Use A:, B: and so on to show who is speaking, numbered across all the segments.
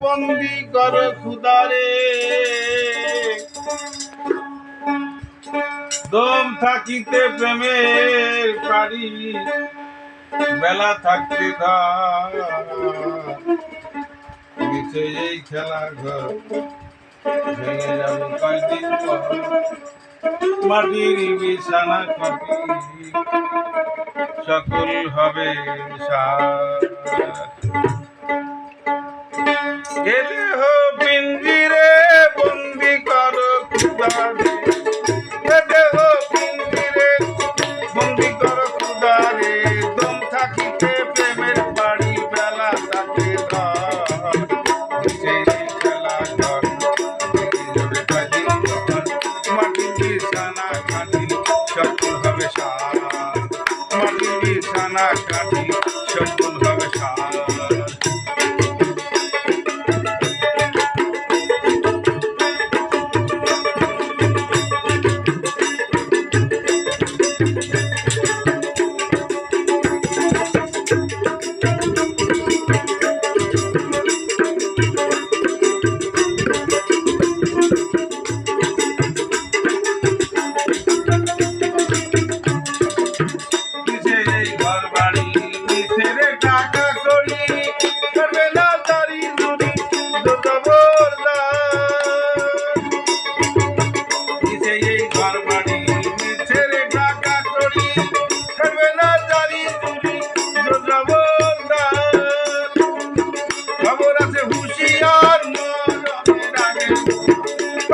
A: বন্দি কর খুদারে। দম থাকিতে প্রেমের কারি বেলা থাকতে ধার। এই খেলা ঘর, ভেঙে যাবে কয়দিন পর। মাটির বিছানা কটি সকল হবে সার। এ দেহ পিঞ্জিরে বন্দি কর খুদারে এ দেহ পিঞ্জিরে বন্দি কর খুদারে দম থাকিতে প্রেমের বাড়ি বেলা তাকে। মাটির বিছানা খাটি সকল হবে সার।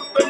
A: up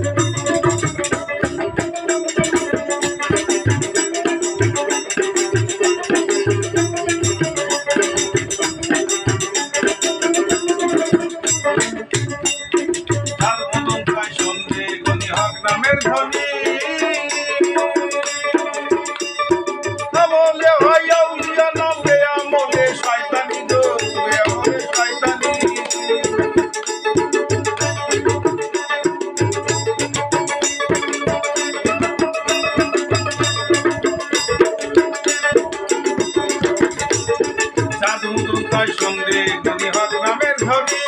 A: ধ্বনি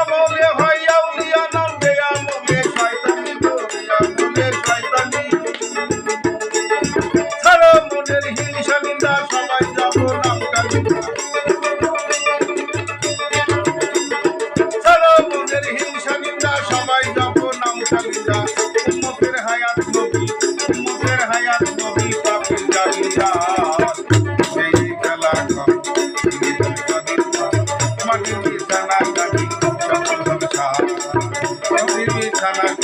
A: আমলে হইয়া উলিয়া নাম বে আমলে শয়তানি আমলে শয়তানি। ছাড়ো মনের হিংসা নিন্দা সবাই যাব নাম কালিকা ছাড়ো মনের হিংসা নিন্দা সবাই যাব নাম কালিকা sana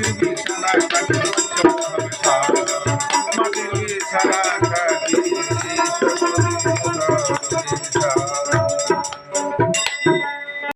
A: মাটির বিছানা কাটিয়ে চলতে হবে সারা মাটির বিছানা